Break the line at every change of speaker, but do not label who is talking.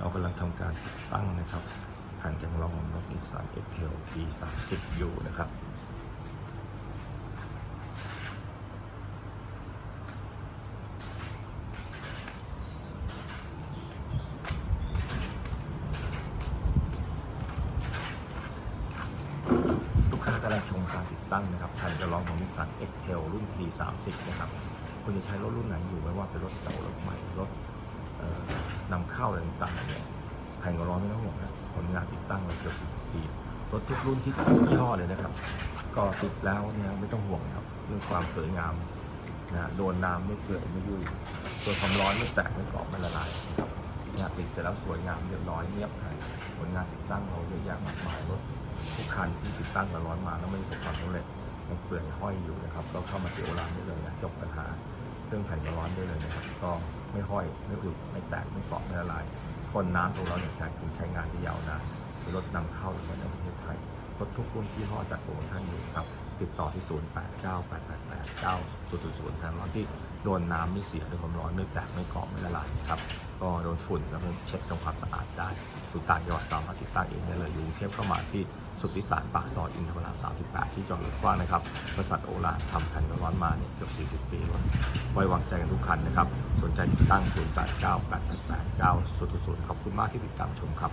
เรากำลังทำการติดตั้งนะครับแผ่นกันกรองของรถนิสสันเอ็กเทลปี30อยู่นะครับลูกค้ากำลังชมการติดตั้งนะครับแผ่นกระรองของนิสสัน X-Trail รุ่น T30 นะครับ คุณจะใช้รถรุ่นไหนอยู่ไม่ว่าเป็นรถเก่ารถใหม่ รถ นำเข้าอะไรต่างๆเนี่ยแผ่นกระรองไม่ต้องห่วงนะผลงานติดตั้งเราเกือบ 40 ปีรถทุกรุ่นที่ทุกยี่ห้อเลยนะครับ ก็ติดแล้วเนี่ยไม่ต้องห่วงครับเรื่องความสวยงามนะโดนน้ำไม่เปื่อยไม่ยุ่ยตัวความร้อนไม่แตกไม่เกาะไม่ละลายนะครับเนี่ยติดเสร็จแล้วสวยงามเรียบร้อยเงียบให้ผลงานติดตั้งเราเยอะแยะมากมายรถทุกคันที่ติดตั้งกับร้อนมาแล้วไม่ประสบความสำเร็จยังเปื่อยห้อยอยู่นะครับ ก็เข้ามาเจลร้านได้เลยนะจบปัญ เครื่องแผ่นกระร้อนได้เลยนะครับก็ไม่ห้อยไม่อุดไม่แตกไม่เกาะไม่ละลายคนน้ำของเราเนี่ยใช้ถุงใช้งานได้ยาวนานรถนำเข้าในประเทศไทยรถทุกรุ่นที่ห่อจัดโปรโมชั่นอยู่ครับ ติดต่อที่ 0 8 9 8 8 8 9 0 0 0แทนร้อนที่โดนน้ำไม่เสียด้วยความร้อนไม่แตกไม่เกาะไม่ละลายนะครับ ก็โดนฝุ่นแล้วมันเช็ดทำความสะอาดได้สุดต่างจังหวัดสามารถติดตั้งเองได้เลยอยู่กรุงเทพเข้ามาที่สุทธิสารปากซอยอินทรรา38 ที่จอดรถกว้างนะครับบริษัทโอลาทำคันร้อนมาเนี่ยเกือบ40 ปีแล้วไว้วางใจกันทุกคันนะครับ สนใจติดตั้ง 0 8 9 8 8 8 9 0 0 0ขอบคุณมากที่ติดตามชมครับ